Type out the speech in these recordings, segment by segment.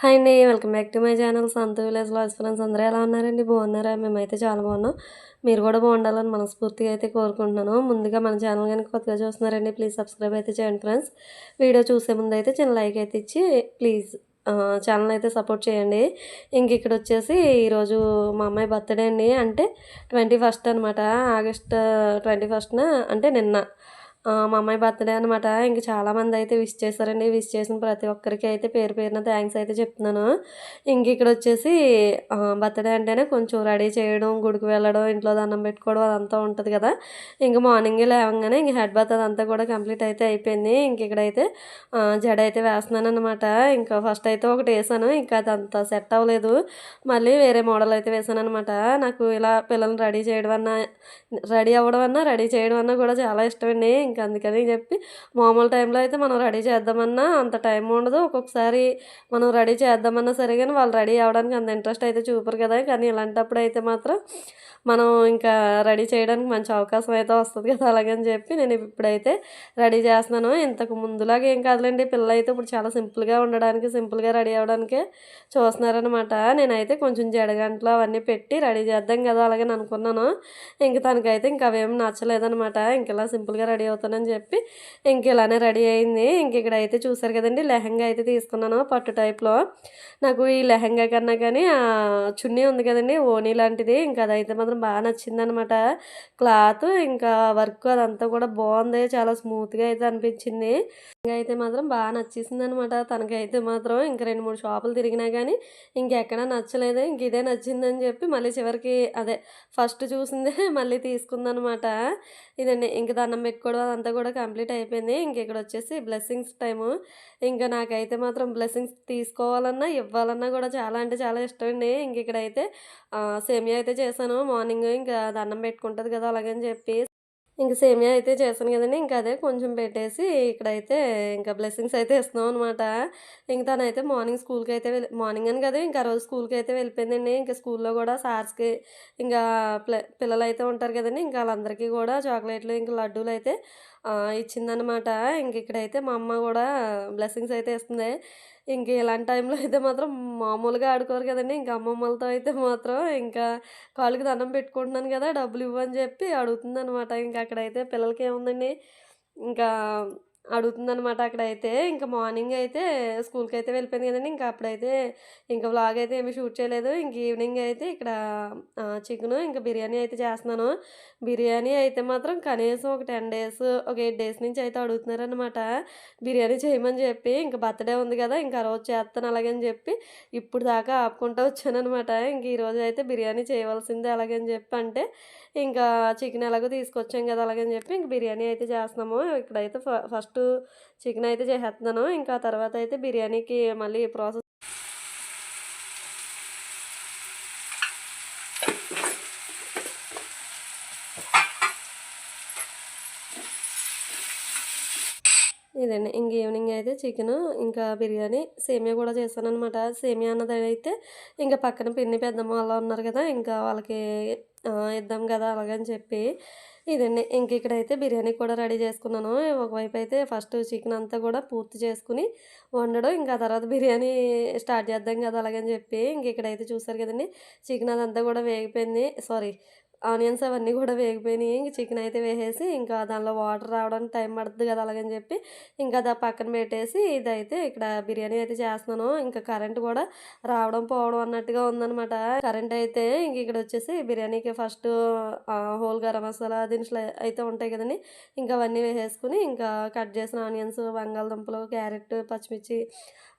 Hi అండి welcome back to my channel. సంత village లాస్ ఫ్రెండ్స్ అందరూ ఎలా ఉన్నారండి? బాగున్నారా? మేమైతే చాలా బాగున్నాం. మీరు కూడా బాగుండాలని మనస్ఫూర్తిగా అయితే కోరుకుంటున్నాను. ముందుగా మన ఛానల్ కనుక కొత్తగా చూస్తున్నారండి ప్లీజ్ సబ్స్క్రైబ్ అయితే చేయండి ఫ్రెండ్స్. వీడియో చూసే ముందు అయితే చిన్న లైక్ అయితే ఇచ్చి ప్లీజ్ ఛానల్ అయితే సపోర్ట్ చేయండి. ఇంక ఇక్కడ వచ్చేసి ఈరోజు మా అమ్మాయి బర్త్డే అండి. అంటే ట్వంటీ ఫస్ట్ అనమాట ఆగస్ట్ ట్వంటీ ఫస్ట్న అంటే నిన్న. మా అమ్మాయి బర్త్డే అనమాట ఇంక చాలామంది అయితే విష్ చేశారండి. విష్ చేసిన ప్రతి ఒక్కరికి అయితే పేరు పేరున థ్యాంక్స్ అయితే చెప్తున్నాను. ఇంక ఇక్కడ వచ్చేసి బర్త్డే అంటేనే కొంచెం రెడీ చేయడం గుడికి వెళ్ళడం ఇంట్లో దండం పెట్టుకోవడం అదంతా ఉంటుంది కదా. ఇంక మార్నింగ్ లేవగానే ఇంక హెడ్ బాత్ అదంతా కూడా కంప్లీట్ అయితే అయిపోయింది. ఇంక ఇక్కడైతే జడ అయితే వేస్తున్నాను అనమాట ఇంకా ఫస్ట్ అయితే ఒకటి వేసాను. ఇంకా అదంతా సెట్ అవ్వలేదు. మళ్ళీ వేరే మోడల్ అయితే వేసాను అనమాట నాకు ఇలా పిల్లల్ని రెడీ చేయడం అన్నా రెడీ అవ్వడం అన్నా రెడీ చేయడం అన్నా కూడా చాలా ఇష్టమండి ఇంకా అందుకని చెప్పి మామూలు టైంలో అయితే మనం రెడీ చేద్దామన్నా అంత టైం ఉండదు. ఒక్కొక్కసారి మనం రెడీ చేద్దామన్నా సరే కానీ వాళ్ళు రెడీ అవ్వడానికి అంత ఇంట్రెస్ట్ అయితే చూపరు కదా. కానీ ఇలాంటప్పుడు అయితే మాత్రం మనం ఇంకా రెడీ చేయడానికి మంచి అవకాశం అయితే వస్తుంది కదా అలాగని చెప్పి నేను ఇప్పుడైతే రెడీ చేస్తున్నాను. ఇంతకు ముందులాగా ఏం కాదులేండి. పిల్లలు అయితే ఇప్పుడు చాలా సింపుల్గా ఉండడానికి సింపుల్గా రెడీ అవ్వడానికే చూస్తున్నారనమాట నేనైతే కొంచెం జడగంటలు అవన్నీ పెట్టి రెడీ చేద్దాం కదా అలాగని అనుకున్నాను. ఇంక తనకైతే ఇంకా అవేం నచ్చలేదనమాట ఇంక ఇలా సింపుల్గా రెడీ అవుతానని చెప్పి ఇంక ఇలానే రెడీ అయింది. ఇంక ఇక్కడ అయితే చూసారు కదండి లెహంగా అయితే తీసుకున్నాను పట్టు టైప్లో నాకు ఈ లెహంగా కన్నా కానీ ఆ చున్నీ ఉంది కదండి ఓనీ లాంటిది. ఇంకా అదైతే మాత్రం బాగా నచ్చిందనమాట క్లాత్ ఇంకా వర్క్ అదంతా కూడా బాగుంది చాలా స్మూత్గా అయితే అనిపించింది. ఇంకా అయితే మాత్రం బాగా నచ్చేసింది అనమాట తనకైతే మాత్రం ఇంకా రెండు మూడు షాపులు తిరిగినా కానీ ఇంకెక్కడా నచ్చలేదు. ఇంక ఇదే నచ్చిందని చెప్పి మళ్ళీ చివరికి అదే ఫస్ట్ చూసిందే మళ్ళీ తీసుకుందనమాట ఇదండి ఇంక దండం పెట్టుకోవడం అంతా కూడా కంప్లీట్ అయిపోయింది. ఇంక ఇక్కడ వచ్చేసి బ్లెస్సింగ్స్ టైము. ఇంకా నాకైతే మాత్రం బ్లెస్సింగ్స్ తీసుకోవాలన్నా ఇవ్వాలన్నా కూడా చాలా అంటే చాలా ఇష్టం అండి. ఇంక ఇక్కడైతే సేమియా అయితే చేశాను. మార్నింగ్ ఇంకా దండం పెట్టుకుంటుంది కదా అలాగని చెప్పి ఇంక సేమియా అయితే చేశాను కదండి. ఇంకా అదే కొంచెం పెట్టేసి ఇక్కడైతే ఇంకా బ్లెస్సింగ్స్ అయితే ఇస్తున్నాం అనమాట ఇంక తనైతే మార్నింగ్ స్కూల్కి అయితే వెళ్ళి మార్నింగ్ అని కదా ఇంకా రోజు స్కూల్కి అయితే వెళ్ళిపోయిందండి. ఇంకా స్కూల్లో కూడా సార్స్కి ఇంకా పిల్లలు అయితే ఉంటారు కదండి. ఇంకా వాళ్ళందరికీ కూడా చాక్లెట్లు ఇంకా లడ్డూలు అయితే ఇచ్చిందనమాట ఇంక ఇక్కడైతే మా అమ్మ కూడా బ్లెస్సింగ్స్ అయితే ఇస్తుంది. ఇంక ఇలాంటి టైంలో అయితే మాత్రం మామూలుగా ఆడుకోరు కదండి. ఇంకా అమ్మమ్మలతో అయితే మాత్రం ఇంకా కాళ్ళకి దండం పెట్టుకుంటున్నాను కదా డబ్బులు ఇవ్వని చెప్పి అడుగుతుంది అనమాట ఇంకా అక్కడైతే పిల్లలకి ఏముందండి? ఇంకా అడుగుతుందనమాట అక్కడైతే. ఇంకా మార్నింగ్ అయితే స్కూల్కి అయితే వెళ్ళిపోయింది కదండి. ఇంకా అప్పుడైతే ఇంకా వ్లాగ్ అయితే ఏమీ షూట్ చేయలేదు. ఇంక ఈవినింగ్ అయితే ఇక్కడ చికెన్ ఇంకా బిర్యానీ అయితే చేస్తున్నాను. బిర్యానీ అయితే మాత్రం కనీసం ఒక టెన్ డేస్ ఒక ఎయిట్ డేస్ నుంచి అయితే అడుగుతున్నారనమాట బిర్యానీ చేయమని చెప్పి ఇంకా బర్త్డే ఉంది కదా ఇంకా ఆ రోజు చేస్తాను అలాగని చెప్పి ఇప్పుడు దాకా ఆపుకుంటూ వచ్చానమాట ఇంక ఈరోజు అయితే బిర్యానీ చేయవలసిందే అలాగని చెప్పి అంటే ఇంకా చికెన్ ఎలాగో తీసుకొచ్చాం కదా అలాగని చెప్పి ఇంక బిర్యానీ అయితే చేస్తున్నాము. ఇక్కడైతే ఫ- ఫస్ట్ చికెన్ అయితే చేసేస్తున్నాను. ఇంకా తర్వాత అయితే బిర్యానీకి మళ్ళీ ప్రాసెస్ ఇదండి. ఇంక ఈవినింగ్ అయితే చికెన్ ఇంకా బిర్యానీ సేమియా కూడా చేశాను అనమాట సేమియా అన్నది అయితే ఇంకా పక్కన పిన్ని పెద్దమ్మ వాళ్ళు ఉన్నారు కదా ఇంకా వాళ్ళకి ఇద్దాం కదా అలాగని చెప్పి ఇదండి. ఇంక ఇక్కడైతే బిర్యానీ కూడా రెడీ చేసుకున్నాను. ఒకవైపు అయితే ఫస్ట్ చికెన్ అంతా కూడా పూర్తి చేసుకుని వండడం. ఇంకా తర్వాత బిర్యానీ స్టార్ట్ చేద్దాం కదా అలాగని చెప్పి ఇంక ఇక్కడైతే చూసారు కదండి. చికెన్ అదంతా కూడా వేగిపోయింది. సారీ ఆనియన్స్ అవన్నీ కూడా వేగిపోయినాయి. ఇంక చికెన్ అయితే వేసేసి ఇంకా దానిలో వాటర్ రావడానికి టైం పడుతుంది కదా అలాగని చెప్పి ఇంకా అది పక్కన పెట్టేసి ఇదైతే ఇక్కడ బిర్యానీ అయితే చేస్తున్నాను. ఇంకా కరెంట్ కూడా రావడం పోవడం అన్నట్టుగా ఉందన్నమాట. కరెంట్ అయితే ఇంక ఇక్కడ వచ్చేసి బిర్యానీకి ఫస్ట్ హోల్ గరం మసాలా దినుసులు అయితే ఉంటాయి కదండి. ఇంకా అవన్నీ వేసేసుకుని ఇంకా కట్ చేసిన ఆనియన్స్ బంగాళదుంపలు క్యారెట్ పచ్చిమిర్చి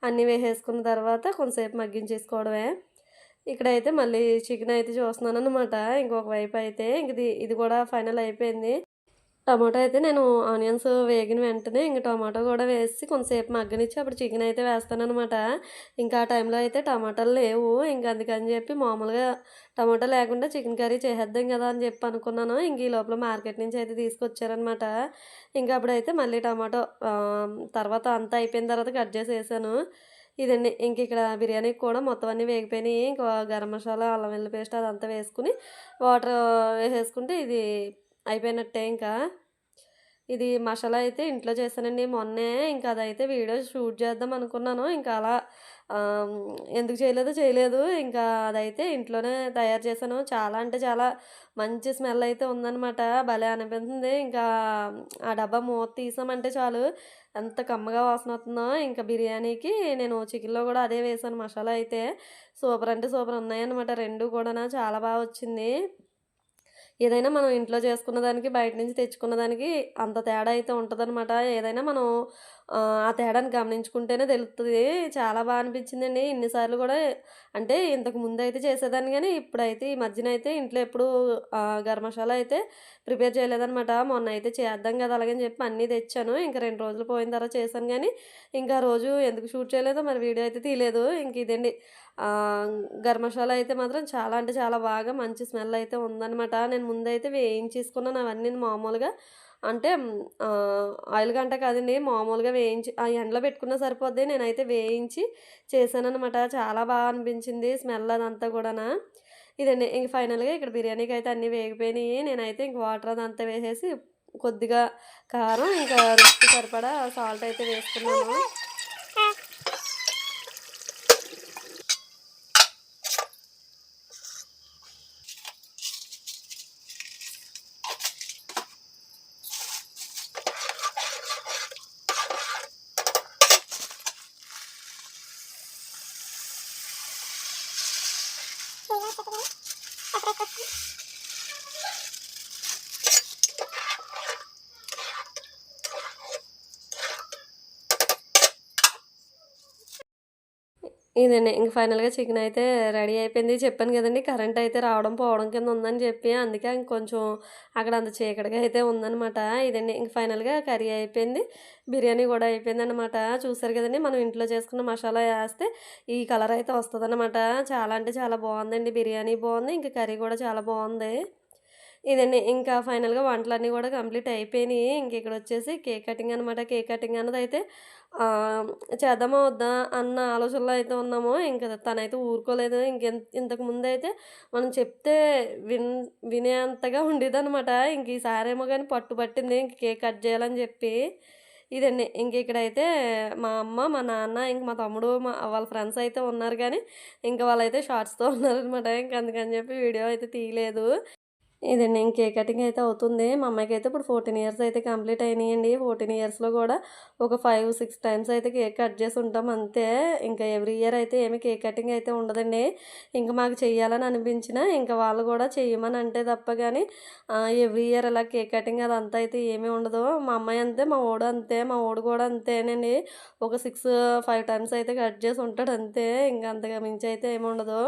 అన్నీ వేసేసుకున్న తర్వాత కొంతసేపు మగ్గించేసుకోవడమే. ఇక్కడైతే మళ్ళీ చికెన్ అయితే చూస్తున్నాను అనమాట ఇంకొక వైపు అయితే ఇంక ఇది కూడా ఫైనల్ అయిపోయింది. టమాటో అయితే నేను ఆనియన్స్ వేగిన వెంటనే ఇంక టమాటో కూడా వేసి కొంతసేపు మగ్గనిచ్చి అప్పుడు చికెన్ అయితే వేస్తాను అనమాట ఇంకా ఆ టైంలో అయితే టమాటాలు లేవు. ఇంకా అందుకని చెప్పి మామూలుగా టమాటా లేకుండా చికెన్ కర్రీ చేసేద్దాం కదా అని చెప్పి అనుకున్నాను. ఇంక ఈ లోపల మార్కెట్ నుంచి అయితే తీసుకొచ్చారనమాట ఇంకా అప్పుడైతే మళ్ళీ టమాటో తర్వాత అంతా అయిపోయిన తర్వాత కట్ చేసి వేసాను ఇదండి. ఇంక ఇక్కడ బిర్యానీకి కూడా మొత్తం అన్నీ వేగిపోయినాయి. ఇంకా గరం మసాలా అల్లం వెల్లుల్లి పేస్ట్ అదంతా వేసుకుని వాటర్ వేసేసుకుంటే ఇది అయిపోయినట్టే ఇంకా. ఇది మసాలా అయితే ఇంట్లో చేశానండి మొన్నే. ఇంకా అదైతే వీడియో షూట్ చేద్దాం అనుకున్నాను. ఇంకా అలా ఎందుకు చేయలేదో చేయలేదు. ఇంకా అదైతే ఇంట్లోనే తయారు చేశాను. చాలా అంటే చాలా మంచి స్మెల్ అయితే ఉందనమాట. భలే అనిపించింది. ఇంకా ఆ డబ్బా మూత తీసామంటే చాలు ఎంత కమ్మగా వాసన వస్తుందో. ఇంకా బిర్యానీకి నేను చికెన్‌లో కూడా అదే వేసాను మసాలా అయితే. సూపర్ అంటే సూపర్ ఉన్నాయన్నమాట రెండు కూడా చాలా బాగా వచ్చింది. ఏదైనా మనం ఇంట్లో చేసుకున్న దానికి, బయట నుంచి తెచ్చుకున్న దానికి అంత తేడా అయితే ఉంటుందన్నమాట ఏదైనా మనం ఆ తేడాని గమనించుకుంటేనే తెలుస్తుంది చాలా బాగా అనిపించిందండి. ఇన్నిసార్లు కూడా అంటే ఇంతకు ముందు అయితే చేసేదాన్ని కానీ ఇప్పుడైతే ఈ మధ్యన అయితే ఇంట్లో ఎప్పుడూ గర్మశాల గరం మసాలా అయితే ప్రిపేర్ చేయలేదనమాట. మొన్నయితే చేద్దాం కదా! అలాగని చెప్పి అన్నీ తెచ్చాను. ఇంకా రెండు రోజులు పోయిన తర్వాత చేశాను కానీ ఇంకా రోజు ఎందుకు షూట్ చేయలేదో మరి వీడియో అయితే తీయలేదు. ఇంక ఇదండి. గర్మశాల గరం మసాలా అయితే మాత్రం చాలా అంటే చాలా బాగా మంచి స్మెల్ అయితే ఉందనమాట. నేను ముందైతే వేయించేసుకున్నాను అవన్నీ మామూలుగా. అంటే ఆయిల్ గంట కాదండి. మామూలుగా వేయించి ఆ ఎండలో పెట్టుకున్నా సరిపోద్ది. నేనైతే వేయించి చేశాననమాట. చాలా బాగా అనిపించింది స్మెల్ అదంతా కూడానా ఇదండి. ఇంక ఫైనల్‌గా ఇక్కడ బిర్యానీకి అయితే అన్నీ వేగిపోయినాయి నేనైతే ఇంక వాటర్ అదంతా వేసేసి కొద్దిగా కారం, ఇంకా రుచి సరిపడా సాల్ట్ అయితే వేసుకున్నాను. ఇదండి. ఇంక ఫైనల్‌గా చికెన్ అయితే రెడీ అయిపోయింది. చెప్పాను కదండి కరెంట్ అయితే రావడం, పోవడం కింద ఉందని చెప్పి. అందుకే ఇంకొంచెం అక్కడ అంత చీకటిగా అయితే ఉందనమాట. ఇదండి. ఇంక ఫైనల్‌గా కర్రీ అయిపోయింది. బిర్యానీ కూడా అయిపోయింది అనమాట చూసారు కదండి మనం ఇంట్లో చేసుకున్న మసాలా వేస్తే ఈ కలర్ అయితే వస్తదనమాట. చాలా అంటే చాలా బాగుందండి బిర్యానీ బాగుంది ఇంకా కర్రీ కూడా చాలా బాగుంది ఇదండి. ఇంకా ఫైనల్‌గా వంటలన్నీ కూడా కంప్లీట్ అయిపోయినాయి ఇంక ఇక్కడొచ్చేసి కేక్ కటింగ్ అనమాట. కేక్ కటింగ్ అన్నది అయితే చేద్దామా? వద్దా? అన్న ఆలోచనలో అయితే ఉన్నాము. ఇంక తనైతే ఊరుకోలేదు. ఇంక ఇంతకు అయితే మనం చెప్తే విన్ వినేంతగా ఉండేదనమాట. ఇంక ఈసారేమో కానీ పట్టుబట్టింది. ఇంక కేక్ కట్ చేయాలని చెప్పి. ఇదండి. ఇంక ఇక్కడైతే మా అమ్మ, మా నాన్న, ఇంక మా తమ్ముడు, మా వాళ్ళ ఫ్రెండ్స్ అయితే ఉన్నారు కానీ ఇంకా వాళ్ళైతే షార్ట్స్‌తో ఉన్నారనమాట. ఇంక అందుకని చెప్పి వీడియో అయితే తీయలేదు. ఇదండి. ఇంకే కేక్ కటింగ్ అయితే అవుతుంది. మా అమ్మాయికి అయితే ఇప్పుడు 14 ఇయర్స్ అయితే కంప్లీట్ అయినాయండి ఫోర్టీన్ ఇయర్స్‌లో కూడా ఒక 5, 6 టైమ్స్ అయితే కేక్ కట్ చేసి ఉంటాం అంతే. ఇంకా ఎవ్రీ ఇయర్ అయితే ఏమి కేక్ కటింగ్ అయితే ఉండదండి. ఇంకా మాకు చేయాలని అనిపించిన ఇంకా వాళ్ళు కూడా చేయమని అంటే తప్ప కానీ ఎవ్రీ ఇయర్ అలా కేక్ కటింగ్ అదంతా అయితే ఏమీ ఉండదు. మా అమ్మాయి అంతే, మా ఓడు అంతే. మా ఓడు కూడా అంతేనండి. ఒక 6, 5 టైమ్స్ అయితే కట్ చేసి ఉంటాడు అంతే. ఇంక అంతగా మించి అయితే ఏమి ఉండదు.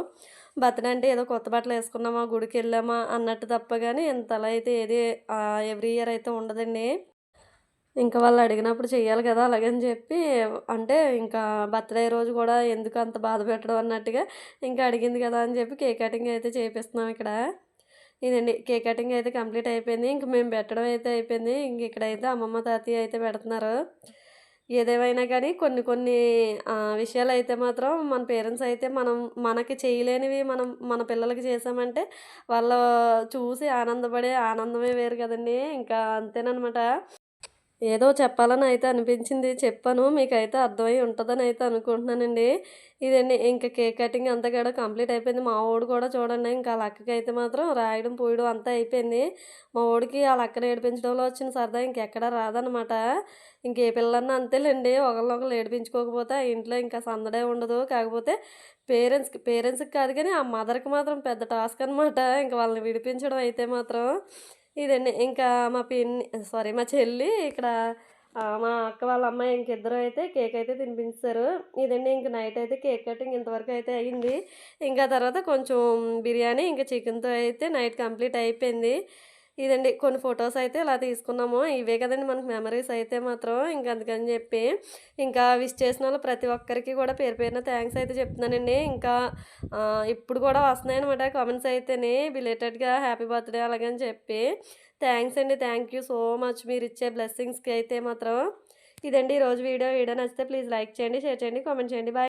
బర్త్‌డే అంటే ఏదో కొత్త బట్టలు వేసుకున్నామా గుడికి వెళ్ళామా అన్నట్టు తప్ప కానీ ఇంతలా అయితే ఏది ఎవ్రీ ఇయర్ అయితే ఉండదండి. ఇంకా వాళ్ళు అడిగినప్పుడు చేయాలి కదా! అలాగని చెప్పి అంటే ఇంకా బర్త్‌డే రోజు కూడా ఎందుకు అంత బాధ పెట్టడం అన్నట్టుగా ఇంకా అడిగింది కదా! అని చెప్పి కేక్ కటింగ్ అయితే చేపిస్తున్నాం ఇక్కడ. ఇదండి. కేక్ కటింగ్ అయితే కంప్లీట్ అయిపోయింది. ఇంక మేము పెట్టడం అయితే అయిపోయింది. ఇంక ఇక్కడైతే అమ్మమ్మ, తాతయ్య అయితే పెడుతున్నారు. ఏదేమైనా కానీ కొన్ని కొన్ని విషయాలు అయితే మాత్రం మన పేరెంట్స్ అయితే మనం మనకి చేయలేనివి మనం మన పిల్లలకి చేశామంటే వాళ్ళు చూసి ఆనందపడే ఆనందమే వేరు కదండీ! ఇంకా అంతేననమాట. ఏదో చెప్పాలని అయితే అనిపించింది చెప్పాను. మీకైతే అర్థమై ఉంటుందని అయితే అనుకుంటున్నానండి. ఇదండి ఇంకా కేక్ కటింగ్ అంతా కూడా కంప్లీట్ అయిపోయింది. మా ఓడు కూడా చూడండి ఇంకా అలా అక్కకి అయితే మాత్రం రాయడం, పూయడం అంతా అయిపోయింది. మా ఓడికి ఆళ్ళ అక్కని ఏడిపించడంలో వచ్చిన సరదా ఇంకెక్కడా రాదనమాట. ఇంకే పిల్లన్నా పిల్లన్నా ఒకళ్ళు ఒకళ్ళు ఏడిపించుకోకపోతే ఆ ఇంట్లో ఇంకా సందడే ఉండదు. కాకపోతే పేరెంట్స్‌కి పేరెంట్స్‌కి కాదు కానీ ఆ మదర్‌కి మాత్రం పెద్ద టాస్క్ అనమాట. ఇంక వాళ్ళని విడిపించడం అయితే మాత్రం. ఇదండి. ఇంకా మా పిన్ని సారీ మా చెల్లి ఇక్కడ మా అక్క వాళ్ళ అమ్మాయి ఇంకిద్దరు అయితే కేక్ అయితే తినిపించారు ఇదండి ఇంక నైట్ అయితే కేక్ కటింగ్ ఇంతవరకు అయితే అయింది. ఇంకా తర్వాత కొంచెం బిర్యానీ, ఇంకా చికెన్‌తో అయితే నైట్ కంప్లీట్ అయిపోయింది. ఇదండి కొన్ని ఫొటోస్ అయితే ఇలా తీసుకున్నాము. ఇవే కదండి మనకు మెమరీస్ అయితే మాత్రం ఇంకా అందుకని చెప్పి ఇంకా విష్ చేసినోళ్ళు ప్రతి ఒక్కరికి కూడా పేరు పేరున థ్యాంక్స్ అయితే చెప్తున్నానండి. ఇంకా ఇప్పుడు కూడా వస్తున్నాయనమాట కామెంట్స్ అయితేనే బిలేటెడ్‌గా హ్యాపీ బర్త్‌డే అలాగని చెప్పి. థ్యాంక్స్ అండి. థ్యాంక్ యూ సో మచ్ మీరిచ్చే బ్లెస్సింగ్స్‌కి అయితే మాత్రం. ఇదండి ఈరోజు వీడియో. వీడియో నచ్చితే ప్లీజ్ లైక్ చేయండి, షేర్ చేయండి, కామెంట్ చేయండి. బాయ్.